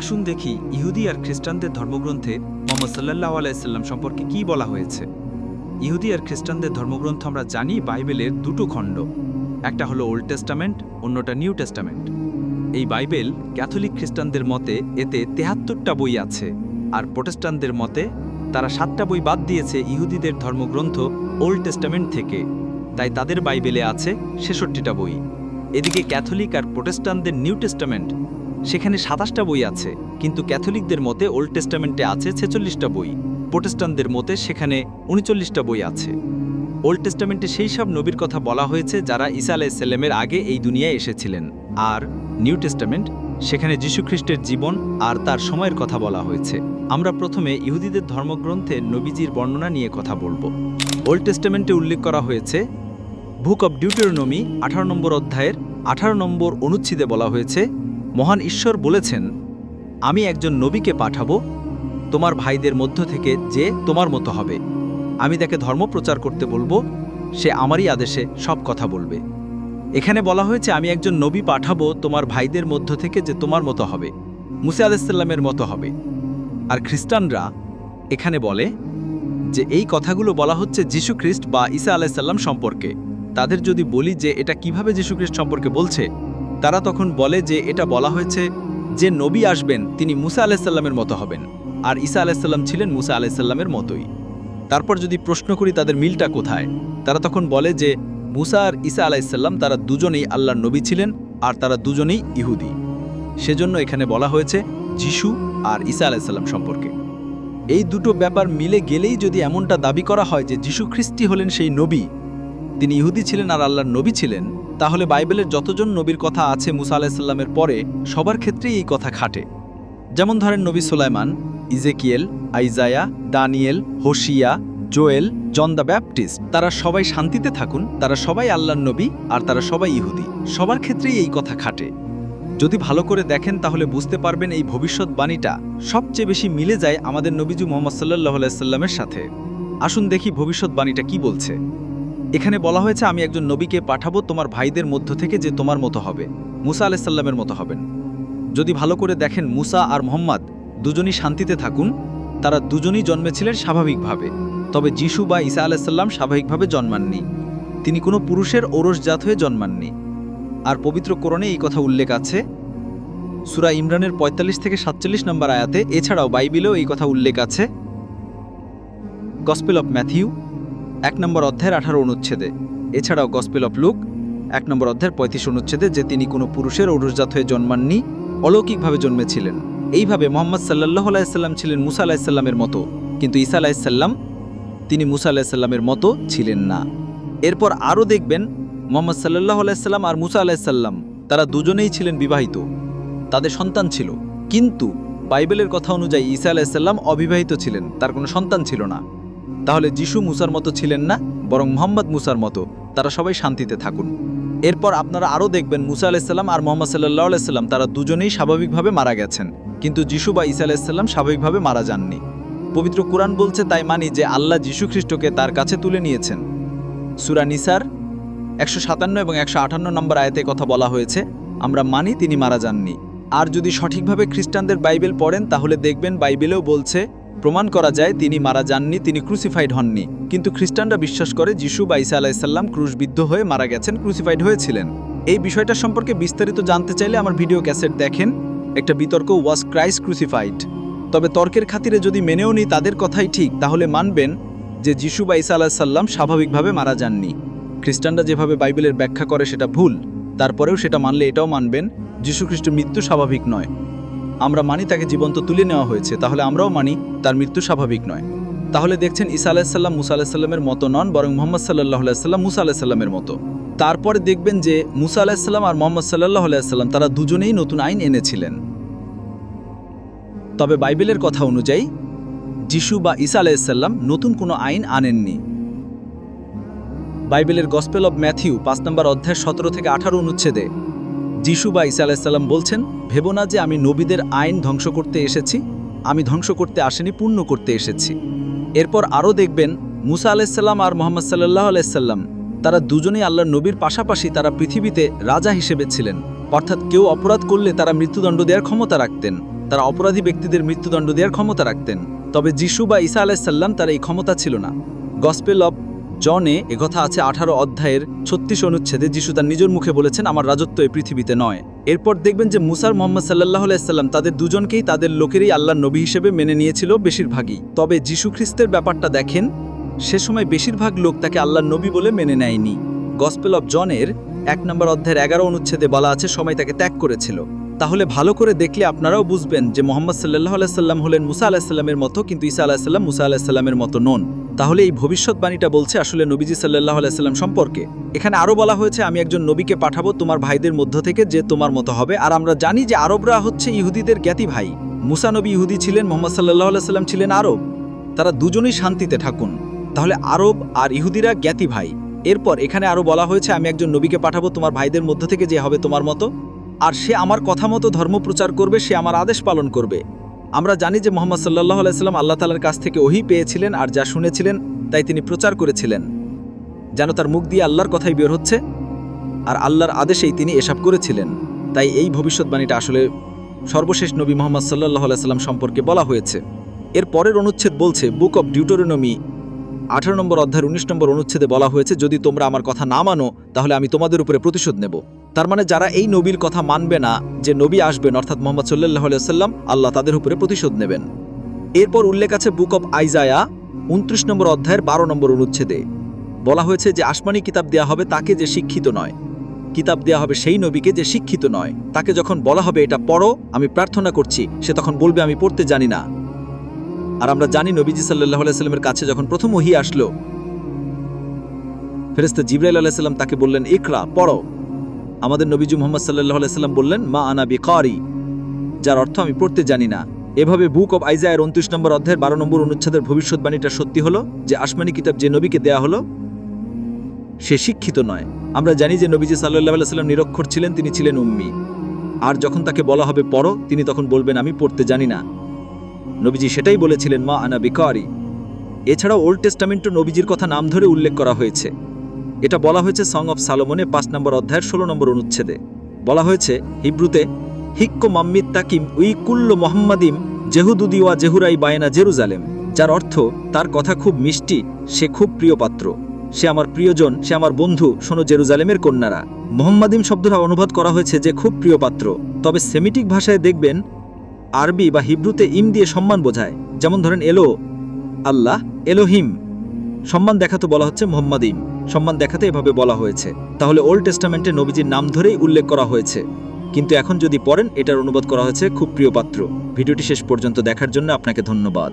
আসুন দেখি ইহুদি আর খ্রিস্টানদের ধর্মগ্রন্থে মোহাম্মদ সাল্লাহ আলাইসাল্লাম সম্পর্কে কি বলা হয়েছে। ইহুদি আর খ্রিস্টানদের ধর্মগ্রন্থ আমরা জানি বাইবেলের দুটো খণ্ড। একটা হলো ওল্ড টেস্টামেন্ট, অন্যটা নিউ টেস্টামেন্ট। এই বাইবেল ক্যাথলিক খ্রিস্টানদের মতে এতে তেহাত্তরটা বই আছে, আর প্রোটেস্টানদের মতে তারা সাতটা বই বাদ দিয়েছে ইহুদিদের ধর্মগ্রন্থ ওল্ড টেস্টামেন্ট থেকে। তাই তাদের বাইবেলে আছে ছেষট্টিটা বই। এদিকে ক্যাথলিক আর প্রোটেস্টানদের নিউ টেস্টামেন্ট সেখানে সাতাশটা বই আছে, কিন্তু ক্যাথলিকদের মতে ওল্ড টেস্টামেন্টে আছে ছেচল্লিশটা বই, প্রোটেস্টানদের মতে সেখানে উনচল্লিশটা বই আছে। ওল্ড টেস্টামেন্টে সেই সব নবীর কথা বলা হয়েছে যারা ঈসা আলাইসাল্লামের আগে এই দুনিয়ায় এসেছিলেন। আর নিউ টেস্টামেন্ট, সেখানে যীশুখ্রিস্টের জীবন আর তার সময়ের কথা বলা হয়েছে। আমরা প্রথমে ইহুদিদের ধর্মগ্রন্থে নবীজির বর্ণনা নিয়ে কথা বলব। ওল্ড টেস্টামেন্টে উল্লেখ করা হয়েছে, বুক অব ডিউটেরোনমি আঠারো নম্বর অধ্যায়ের আঠারো নম্বর অনুচ্ছেদে বলা হয়েছে মহান ঈশ্বর বলেছেন, আমি একজন নবীকে পাঠাবো, তোমার ভাইদের মধ্য থেকে যে তোমার মতো হবে। আমি তাকে ধর্ম প্রচার করতে বলব, সে আমারই আদেশে সব কথা বলবে। এখানে বলা হয়েছে, আমি একজন নবী পাঠাবো তোমার ভাইদের মধ্য থেকে যে তোমার মতো হবে। মুসা আলাইসাল্লামের মতো হবে। আর খ্রিস্টানরা এখানে বলে যে, এই কথাগুলো বলা হচ্ছে যীশু খ্রিস্ট বা ঈসা আলাইসাল্লাম সম্পর্কে। তাদের যদি বলি যে, এটা কীভাবে যীশু খ্রিস্ট সম্পর্কে বলছে তারা তখন বলে যে এটা বলা হয়েছে যে নবী আসবেন, তিনি মুসা আলাইসাল্লামের মতো হবেন। আর ঈসা আলাইসাল্লাম ছিলেন মুসা আলাইসাল্লামের মতোই। তারপর যদি প্রশ্ন করি তাদের মিলটা কোথায়, তারা তখন বলে যে মুসা আর ঈসা আলাইসাল্লাম তারা দুজনেই আল্লাহর নবী ছিলেন আর তারা দুজনেই ইহুদি। সেজন্য এখানে বলা হয়েছে যিশু আর ঈসা আলাইসাল্লাম সম্পর্কে। এই দুটো ব্যাপার মিলে গেলেই যদি এমনটা দাবি করা হয় যে যীশু খ্রিস্টি হলেন সেই নবী তিনি ইহুদি ছিলেন আর আল্লাহর নবী ছিলেন, তাহলে বাইবেলের যতজন নবীর কথা আছে মুসা আলাহিসাল্লামের পরে, সবার ক্ষেত্রেই এই কথা খাটে। যেমন ধরেন নবী Sulaiman, Ezekiel, Isaiah, Daniel, Hosea, Joel John the Baptist, তারা সবাই শান্তিতে থাকুন, তারা সবাই আল্লাহর নবী আর তারা সবাই ইহুদি। সবার ক্ষেত্রেই এই কথা খাটে। যদি ভালো করে দেখেন তাহলে বুঝতে পারবেন এই ভবিষ্যৎবাণীটা সবচেয়ে বেশি মিলে যায় আমাদের নবীজু মোহাম্মদ সাল্লাহ আলাইসাল্লামের সাথে। আসুন দেখি ভবিষ্যৎবাণীটা কি বলছে। এখানে বলা হয়েছে, আমি একজন নবীকে পাঠাবো তোমার ভাইদের মধ্য থেকে যে তোমার মতো হবে। মুসা আলাইসাল্লামের মতো হবেন। যদি ভালো করে দেখেন মুসা আর মোহাম্মদ দুজনই শান্তিতে থাকুন, তারা দুজনই জন্মেছিলেন স্বাভাবিকভাবে। তবে যিশু বা ঈসা আলাইসাল্লাম স্বাভাবিকভাবে জন্মাননি। তিনি কোনো পুরুষের ওরসজাত হয়ে জন্মাননি। আর পবিত্র কোরণে এই কথা উল্লেখ আছে, সুরা ইমরানের ৪৫ থেকে সাতচল্লিশ নম্বর আয়াতে। এছাড়াও বাইবেলেও এই কথা উল্লেখ আছে। গসপেল অফ ম্যাথিউ এক নম্বর অধ্যায়ের আঠারো অনুচ্ছেদে। এছাড়াও গসপেল অফ লুক এক নম্বর অধ্যায়ের পঁয়ত্রিশ অনুচ্ছেদে যে তিনি কোনো পুরুষের ঔরসজাত হয়ে জন্মাননি, অলৌকিকভাবে জন্মেছিলেন। এইভাবে মোহাম্মদ সাল্লাহ আলাইসাল্লাম ছিলেন মুসা আলাহিসাল্লামের মতো, কিন্তু ঈসা আলাহিসাল্লাম তিনি মুসা আলাহিসাল্লামের মতো ছিলেন না। এরপর আরও দেখবেন, মোহাম্মদ সাল্লাহ আলাইসাল্লাম আর মুসা আলাহিসাল্লাম তারা দুজনেই ছিলেন বিবাহিত, তাদের সন্তান ছিল। কিন্তু বাইবেলের কথা অনুযায়ী ঈসা আলাইসাল্লাম অবিবাহিত ছিলেন, তার কোনো সন্তান ছিল না। তাহলে যিশু মুসার মতো ছিলেন না, বরং মোহাম্মদ মুসার মতো। তারা সবাই শান্তিতে থাকুন। এরপর আপনারা আরও দেখবেন মুসা আলাইসাল্লাম আর মোহাম্মদ সাল্লাহ আলাইসাল্লাম তারা দুজনেই স্বাভাবিকভাবে মারা গেছেন। কিন্তু যিশু বা ঈসা আলাইসাল্লাম স্বাভাবিকভাবে মারা যাননি। পবিত্র কুরআন বলছে, তাই মানি যে আল্লাহ যীশু খ্রিস্টকে তার কাছে তুলে নিয়েছেন। সুরা নিসার একশো সাতান্ন এবং একশো আটান্ন নম্বর আয়তে কথা বলা হয়েছে, আমরা মানি তিনি মারা যাননি। আর যদি সঠিকভাবে খ্রিস্টানদের বাইবেল পড়েন, তাহলে দেখবেন বাইবেলেও বলছে প্রমাণ করা যায় তিনি মারা যাননি, তিনি ক্রুসিফাইড হননি। কিন্তু খ্রিস্টানরা বিশ্বাস করে যিশু বা ঈসা আলাইসাল্লাম ক্রুশবিদ্ধ হয়ে মারা গেছেন, ক্রুসিফাইড হয়েছিলেন। এই বিষয়টা সম্পর্কে বিস্তারিত জানতে চাইলে আমার ভিডিও ক্যাসেট দেখেন, একটা বিতর্ক ওয়াজ ক্রাইস্ট ক্রুসিফাইড তবে তর্কের খাতিরে যদি মেনেও নিই তাদের কথাই ঠিক, তাহলে মানবেন যে যিশু বা ঈসা আলাহিসাল্লাম স্বাভাবিকভাবে মারা যাননি। খ্রিস্টানরা যেভাবে বাইবেলের ব্যাখ্যা করে সেটা ভুল, তারপরেও সেটা মানলে এটাও মানবেন যীশুখ্রিস্টের মৃত্যু স্বাভাবিক নয়। আমরা মানি তাকে জীবন্ত তুলে নেওয়া হয়েছে, তাহলে আমরাও মানি তার মৃত্যু স্বাভাবিক নয়। তাহলে দেখছেন ঈসা আলাহিসাল্লাম মুসা আলাহিসাল্লামের মতো নন, বরং মোহাম্মদ সাল্লাহ আলাইসাল্লাম মুসা আলাহিসাল্লামের মতো। তারপরে দেখবেন যে মুসা আলাহিসাল্লাম আর মোহাম্মদ সাল্লাহ আলাইসাল্লাম তারা দুজনেই নতুন আইন এনেছিলেন। তবে বাইবেলের কথা অনুযায়ী, যিশু বা ঈসা আলাইসাল্লাম নতুন কোনো আইন আনেননি। বাইবেলের গসপেল অব ম্যাথিউ পাঁচ নম্বর অধ্যায় সতেরো থেকে আঠারো অনুচ্ছেদে যিশু বা ঈসা আলাইসাল্লাম বলছেন, ভেব না যে আমি নবীদের আইন ধ্বংস করতে এসেছি, আমি ধ্বংস করতে আসেনি, পূর্ণ করতে এসেছি। এরপর আরও দেখবেন, মুসা আলাইসাল্লাম আর মোহাম্মদ সাল্লাহ আলাইসাল্লাম তারা দুজনেই আল্লাহর নবীর পাশাপাশি তারা পৃথিবীতে রাজা হিসেবে ছিলেন। অর্থাৎ কেউ অপরাধ করলে তারা মৃত্যুদণ্ড দেওয়ার ক্ষমতা রাখতেন। তারা অপরাধী ব্যক্তিদের মৃত্যুদণ্ড দেওয়ার ক্ষমতা রাখতেন। তবে যিশু বা ঈসা আলাইসাল্লাম তার এই ক্ষমতা ছিল না। গসপেল অব জনে একথা আছে আঠারো অধ্যায়ের ছত্রিশ অনুচ্ছেদে, যিশু তার নিজের মুখে বলেছেন, আমার রাজত্ব এই পৃথিবীতে নয়। এরপর দেখবেন যে মুসার মোহাম্মদ সাল্লাহ আলাইসাল্লাম তাদের দুজনকেই তাদের লোকেরই আল্লাহর নবী হিসেবে মেনে নিয়েছিল বেশিরভাগই। তবে যিশু খ্রিস্টের ব্যাপারটা দেখেন, সে সময় বেশিরভাগ লোক তাকে আল্লাহর নবী বলে মেনে নেয়নি। গসপেল অব জনের এক নম্বর অধ্যায়ের এগারো অনুচ্ছেদে বলা আছে, সময় তাকে ত্যাগ করেছিল। তাহলে ভালো করে দেখলে আপনারাও বুঝবেন যে মোহাম্মদ সাল্লাহ আলাইসাল্লাম হলেন মুসা আলাহিসাল্লামের মতো, কিন্তু ঈসা আলাহিসাল্লাম মুসা আলাহিসাল্লামের মতো নন। তাহলে এই ভবিষ্যৎবাণীটা বলছে আসলে নবীজি সাল্লাহ আলাইসাল্লাম সম্পর্কে। এখানে আরও বলা হয়েছে, আমি একজন নবীকে পাঠাবো, তোমার ভাইদের মধ্য থেকে যে তোমার মতো হবে। আর আমরা জানি যে আরবরা হচ্ছে ইহুদিদের জ্ঞাতি ভাই। মুসা নবী ইহুদি ছিলেন, মোহাম্মদ সাল্লাহ আলাইসাল্লাম ছিলেন আরব। তারা দুজনেই শান্তিতে থাকুন। তাহলে আরব আর ইহুদিরা জ্ঞাতি ভাই। এরপর এখানে আরও বলা হয়েছে, আমি একজন নবীকে পাঠাবো, তোমার ভাইদের মধ্য থেকে যে হবে তোমার মতো। আর সে আমার কথা মতো ধর্ম প্রচার করবে, সে আমার আদেশ পালন করবে। আমরা জানি যে মোহাম্মদ সাল্লাহ আলাইসাল্লাম আল্লাহ তালার কাছ থেকে ওহি পেয়েছিলেন আর যা শুনেছিলেন, তাই তিনি প্রচার করেছিলেন। যেন তার মুখ দিয়ে আল্লাহর কথাই বের হচ্ছে আর আল্লাহর আদেশেই তিনি এসব করেছিলেন। তাই এই ভবিষ্যৎবাণীটা আসলে সর্বশেষ নবী মোহাম্মদ সাল্লাহ আলাইসাল্লাম সম্পর্কে বলা হয়েছে। এর পরের অনুচ্ছেদ বলছে, বুক অব ডিউটোরনমি আঠারো নম্বর অধ্যায়ের উনিশ নম্বর অনুচ্ছেদে বলা হয়েছে, যদি তোমরা আমার কথা না মানো, তাহলে আমি তোমাদের উপরে প্রতিশোধ নেব। তার মানে যারা এই নবীর কথা মানবে না, যে নবী আসবেন, অর্থাৎ মোহাম্মদ সাল্লাহ সাল্লাম আল্লাহ তাদের উপরে প্রতিশোধ নেবেন। এরপর উল্লেখ আছে বুক অব আইজায়া, উনত্রিশ নম্বর অধ্যায়ের বারো নম্বর অনুচ্ছেদে। বলা হয়েছে যে আসমানি কিতাব দেয়া হবে তাকে যে শিক্ষিত নয়। কিতাব দেয়া হবে সেই নবীকে যে শিক্ষিত নয়। তাকে যখন বলা হবে এটা পড়ো, আমি প্রার্থনা করছি, সে তখন বলবে, আমি পড়তে জানি না। আর আমরা জানি নবীজি সাল্লাহ আলাইস্লামের কাছে যখন প্রথম ওহি আসলো ফেরেস্তা জিব্রাইল আলাইসাল্লাম তাকে বললেন, ইকরা, পড়ো। আমাদের নবীজু মোহাম্মদ সাল্লাহ আলাইসাল্লাম বললেন, মা আনা বিকারি। যার অর্থ আমি পড়তে জানি না। এভাবে বুক অব আইজায়ের উনত্রিশ নম্বর অধ্যায়ের বারো নম্বর অনুচ্ছেদের ভবিষ্যৎবাণীটা সত্যি হলো যে আসমানি কিতাব যে নবীকে দেয়া হলো, সে শিক্ষিত নয়। আমরা জানি যে নবীজি সাল্লাহ আলাইসাল্লাম নিরক্ষর ছিলেন, তিনি ছিলেন উম্মি। আর যখন তাকে বলা হবে পড়ো, তিনি তখন বলবেন, আমি পড়তে জানি না। নবীজি সেটাই বলেছিলেন, মা আনা বিকারি। এছাড়াও ওল্ড টেস্টামেন্টও নবীজির কথা নাম ধরে উল্লেখ করা হয়েছে। এটা বলা হয়েছে সং অফ সালোমনে পাঁচ নম্বর অধ্যায়ের ষোলো নম্বর অনুচ্ছেদে। বলা হয়েছে, হিব্রুতে, হিক্কো মাম্মিদ তাকিম উই কুল্ল মোহাম্মদিম জেহুদুদি ওয়া জেহুরাই বায়না জেরুজালেম। যার অর্থ, তার কথা খুব মিষ্টি, সে খুব প্রিয় পাত্র। সে আমার প্রিয়জন, সে আমার বন্ধু, শোনো জেরুজালেমের কন্যারা। মোহাম্মদিম শব্দটা অনুবাদ করা হয়েছে যে, খুব প্রিয় পাত্র। তবে সেমিটিক ভাষায় দেখবেন, আরবি বা হিব্রুতে ইম দিয়ে সম্মান বোঝায়। যেমন ধরেন, এলো, আল্লাহ, এলোহিম। সম্মান দেখাতে বলা হচ্ছে মোহাম্মদিন সম্মান দেখাতে এভাবে বলা হয়েছে। তাহলে ওল্ড টেস্টামেন্টে নবীজির নাম ধরেই উল্লেখ করা হয়েছে। কিন্তু এখন যদি পড়েন, এটার অনুবাদ করা হয়েছে খুব প্রিয় পাত্র। ভিডিওটি শেষ পর্যন্ত দেখার জন্য আপনাকে ধন্যবাদ।